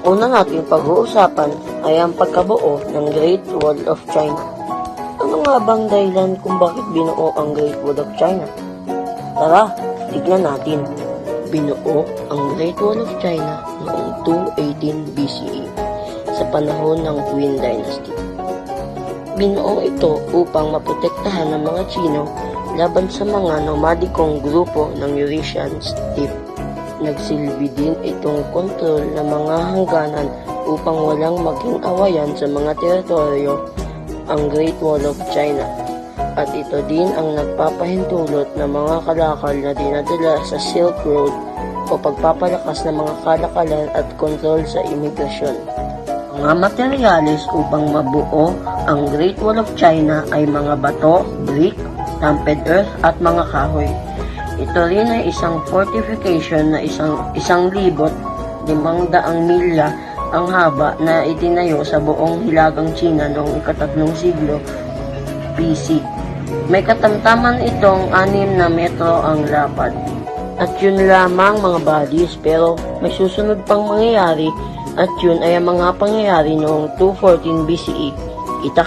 Ang una nating pag-uusapan ay ang pagkabuo ng Great Wall of China. Ano nga bang dahilan kung bakit binuo ang Great Wall of China? Tara, tignan natin. Binuo ang Great Wall of China noong 218 BCE sa panahon ng Qin Dynasty. Binuo ito upang maprotektahan ng mga Chino laban sa mga nomadikong grupo ng Eurasian steppe. Nagsilbi din itong kontrol ng mga hangganan upang walang maging awayan sa mga teritoryo ang Great Wall of China. At ito din ang nagpapahintulot ng mga kalakal na dinadala sa Silk Road o pagpapalakas ng mga kalakalan at kontrol sa imigrasyon. Mga materyales upang mabuo ang Great Wall of China ay mga bato, brick, tempered earth at mga kahoy. Ito rin ay isang fortification na isang, isang libot, limang daang milya ang haba na itinayo sa buong hilagang China noong ikatatlong siglo BC. May katamtaman itong anim na metro ang lapad. At yun lamang mga buddies pero may susunod pang mangyayari at yun ay ang mga pangyayari noong 214 BCE. Kita!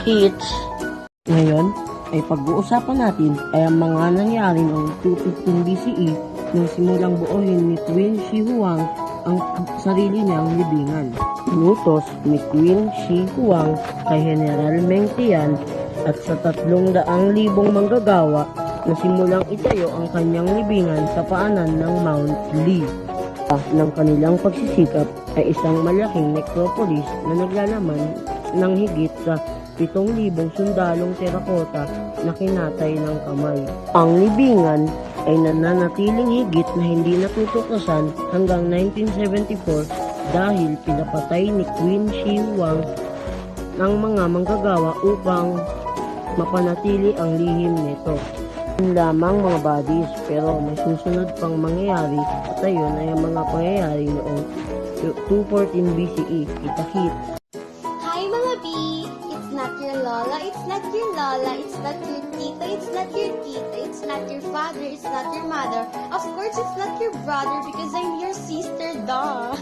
Ngayon ay pag-uusapan natin ay ang mga nangyari noong 215 BCE nang simulang buuhin ni Queen Shi Huang ang sarili niyang libingan. Inutos ni Queen Shi Huang kay General Meng Tian at sa tatlong daang libong manggagawa na simulang itayo ang kanyang libingan sa paanan ng Mount Lee. Ah, ng kanilang pagsisikap ay isang malaking necropolis na naglalaman ng higit sa 7,000 sundalong terakota na kinatay ng kamay. Ang libingan ay nananatiling higit na hindi natutuklasan hanggang 1974 dahil pinapatay ni Queen Shi Huang ng mga manggagawa upang mapanatili ang lihim nito. Yun lamang mga buddies, pero may susunod pang mangyayari at ayun ay ang mga pangyayari noong 214 BCE. Kita-kit. Your lola, it's not your tita, it's not your tita, it's not your father, it's not your mother. Of course, it's not your brother because I'm your sister, duh!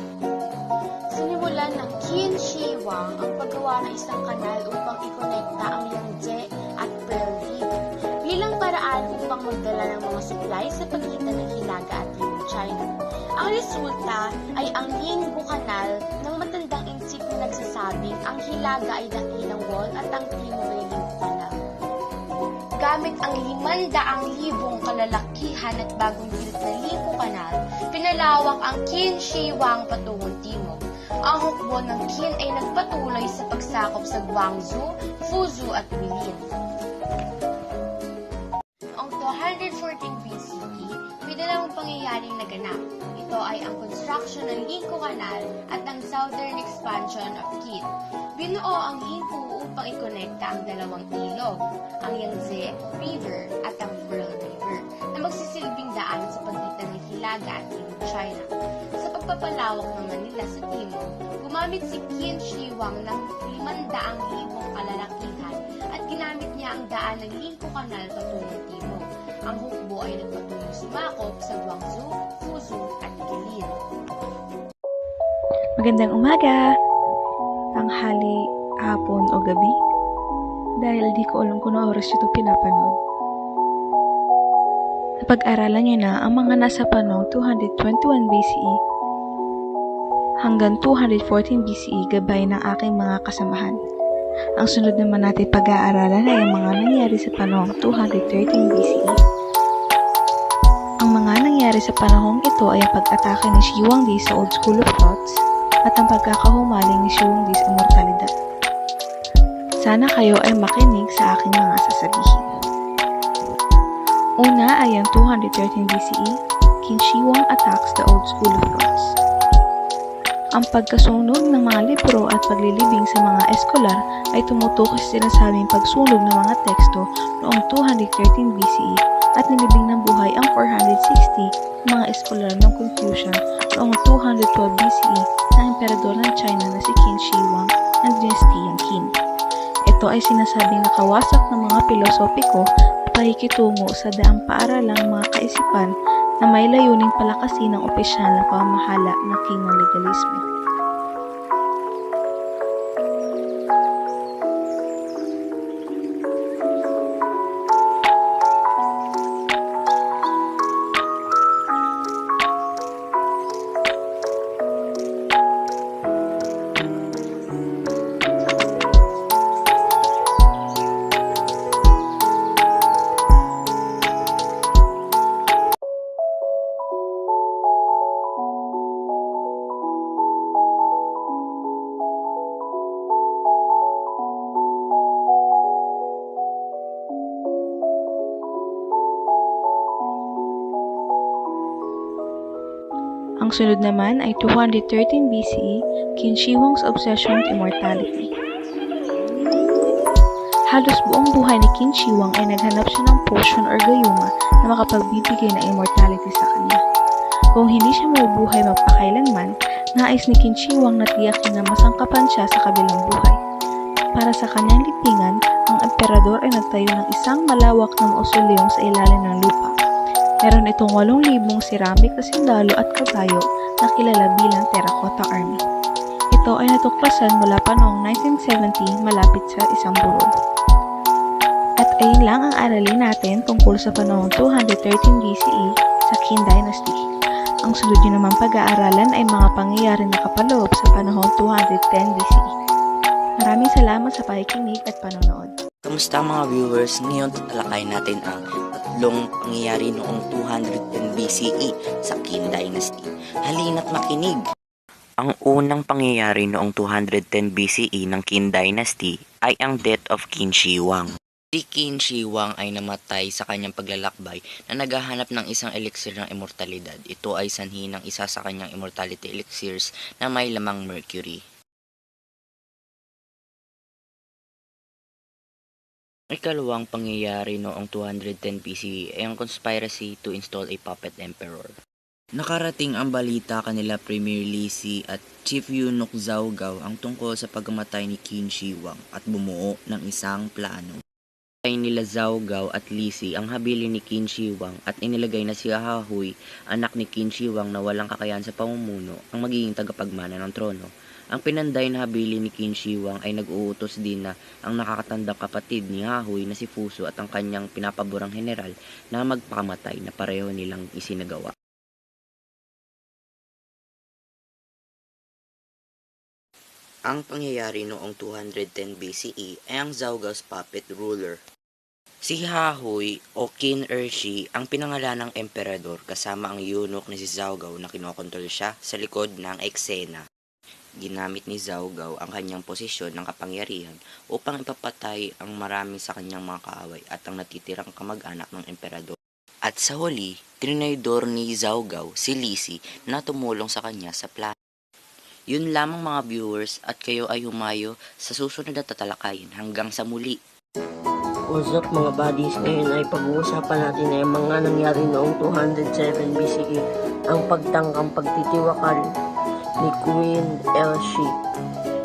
Sinimulan ng Qin Shi ang paggawa ng isang kanal upang ikonekta ang Yangtze at Pearl River bilang paraan upang magdala ng mga supply sa pagitan ng Hilaga at Ring China. Ang resulta ay ang Yinggu Canal ng matandang insip na nagsasabing ang Hilaga ay dakilang wall at ang Timor ay Canal. Gamit ang limandaang libong kalalakihan at bagong gilit na Linggu Canal, pinalawak ang Qin Shi Huang patungong timog. Ang hukbo ng Qin ay nagpatuloy sa pagsakop sa Guangzhou, Fuzhou at Guilin. Pangyayaring naganap. Ito ay ang construction ng Yingkou Canal at ang southern expansion of Qin. Binuo ang Yingkou upang ikonekta ang dalawang ilog, ang Yangtze River at ang Pearl River, na magsisilbing daan sa pagitan ng Hilaga at Timog China. Sa pagpapalawak ng Manila sa timog, gumamit si Qin Shi Huang ng 500,000 kalalakihan at ginamit niya ang daan ng Lingko Canal patungong timog. Ang hukbo ay nagpatuloy sumakop sa Guangzhou, Fuzhou at Guilin. Magandang umaga, tanghali, hapon o gabi. Dahil di ko alam kung oras ito pinapanood. Napag-aralan niyo na ang mga nasa panong 221 BCE hanggang 214 BCE gabay ng aking mga kasamahan. Ang sunod naman natin pag-aaralan ay ang mga nangyari sa panahong 213 BCE. Ang mga nangyari sa panahong ito ay ang pag-atake ni Shi Huangdi sa Old School of Thoughts at ang pagkakahumaling ni Shi Huangdi sa mortalidad. Sana kayo ay makinig sa aking mga sasabihin. Una ay ang 213 BCE, King Shi Huang attacks the Old School of Thoughts. Ang pagkasunog ng mga libro at paglilibing sa mga eskolar ay tumutukoy sa sinasabing pagsunog ng mga teksto noong 213 BCE at nilibing ng buhay ang 460 mga eskolar ng Confucian noong 212 BCE ng emperador ng China na si Qin Shi Huang ng dinastiyang Qin. Ito ay sinasabing nakawasak ng mga pilosopiko at pakikitungo sa daang paaralang mga kaisipan na may layuning palakasin ang opisyal na pamahala ng King ng legalismo. Ang sunod naman ay 213 BCE, Qin Shi Huang's obsession with immortality. Halos buong buhay ni Qin Shi Huang ay naghanap siya ng potion or gayuma na makapagbibigay ng immortality sa kanya. Kung hindi siya mabubuhay magpakailanman, nais ni Qin Shi Huang na tiyakin na masangkapan siya sa kabilang buhay. Para sa kanyang lipingan, ang emperador ay nagtayo ng isang malawak na mausoleum sa ilalim ng lupa. Meron itong 8,000 ceramic na sundalo at kabayo na kilala bilang Terracotta Army. Ito ay natuklasan mula pa noong 1970 malapit sa isang burol. At ayun lang ang aralin natin tungkol sa panahong 213 BCE sa Qin Dynasty. Ang sunod nyo naman pag-aaralan ay mga pangyayari na kapaloob sa panahong 210 BCE. Maraming salamat sa pakikinig at panonood. Kamusta mga viewers? Ngayon tatalakay natin ang tatlong pangyayari noong 210 BCE sa Qin Dynasty. Halina't makinig! Ang unang pangyayari noong 210 BCE ng Qin Dynasty ay ang death of Qin Shi Huang. Si Qin Shi Huang ay namatay sa kanyang paglalakbay na naghahanap ng isang elixir ng immortalidad. Ito ay sanhi ng isa sa kanyang immortality elixirs na may lamang mercury. Ikalawang pangyayari noong 210 BCE ay ang conspiracy to install a puppet emperor. Nakarating ang balita kanila Premier Li Si at Chief Eunuch Zhao Gao ang tungkol sa pagkamatay ni Qin Shi Huang at bumuo ng isang plano. Ay nila Zhao Gao at Li Si ang habili ni Qin Shi Huang at inilagay na si Hahui, anak ni Qin Shi Huang na walang kakayahan sa pamumuno, ang magiging tagapagmana ng trono. Ang pinanday na habili ni Qin Shi Huang ay nag-uutos din na ang nakakatandang kapatid ni Hahui na si Fuso at ang kanyang pinapaborang general na magpakamatay na pareho nilang isinagawa. Ang pangyayari noong 210 BCE ay ang Zhougao's puppet ruler. Si Hahui o Qin Ershi ang pinangalan ng emperador kasama ang eunuch na si Zhaogao na kinokontrol siya sa likod ng eksena. Ginamit ni Zhaogao ang kanyang posisyon ng kapangyarihan upang ipapatay ang marami sa kanyang mga kaaway at ang natitirang kamag-anak ng emperador. At sa huli, trinaydor ni Zhaogao si Lisi na tumulong sa kanya sa plano. Yun lamang mga viewers at kayo ay humayo sa susunod na tatalakayin hanggang sa muli. What's up mga buddies? Ngayon ay pag-uusapan natin ay mga nangyari noong 207 BCE ang pagtangkang pagtitiwakal ni Queen Elshi.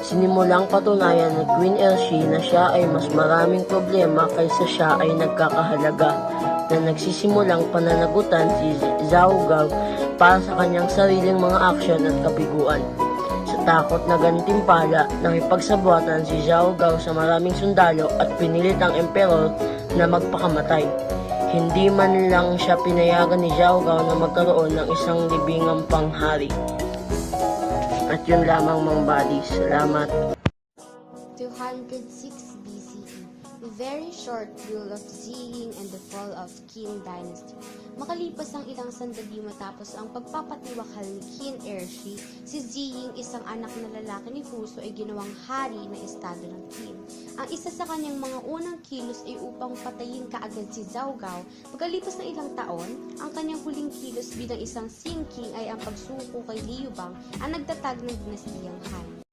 Sinimulang patunayan ni Queen Elshi na siya ay mas maraming problema kaysa siya ay nagkakahalaga na nagsisimulang pananagutan si Zhao Gao para sa kanyang sariling mga aksyon at kabiguan. Takot na gantimpala, nakipagsabuatan si Zhao Gao sa maraming sundalo at pinilit ang emperor na magpakamatay. Hindi man lang siya pinayagan ni Zhao Gao na magkaroon ng isang libingang panghari. At yun lamang mga buddies. Salamat. 206 BCE, the very short rule of Ziying and the fall of Qin Dynasty. Makalipas ang ilang sandali matapos ang pagpapatiwakal ni Qin Ershi, si Ziying, isang anak na lalaki ni Fuso, ay ginawang hari ng estado ng Qin. Ang isa sa kanyang mga unang kilos ay upang patayin kaagad si Zhao Gao. Pagkalipas ng ilang taon, ang kanyang huling kilos bilang isang Qin King ay ang pagsuko kay Liu Bang, ang nagtatag ng dinastiyang Han.